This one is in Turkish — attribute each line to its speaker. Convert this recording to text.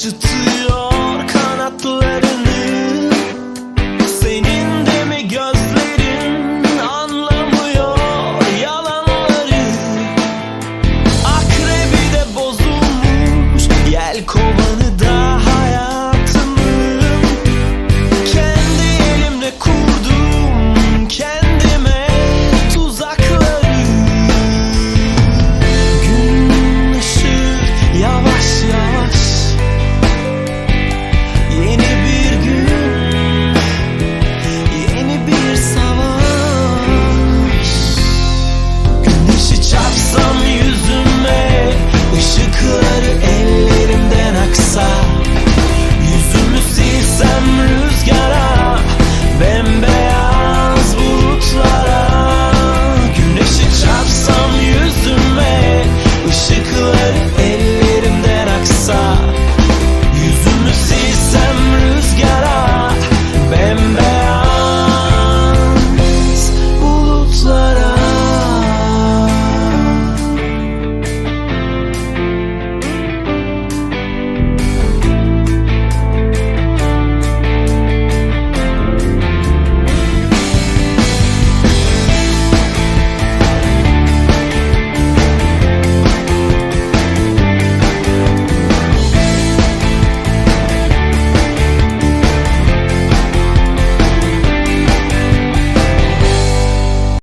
Speaker 1: acıtıyor kanatlarını. Senin de mi gözlerin anlamıyor yalanları? Akrebi de bozulmuş yel kovanı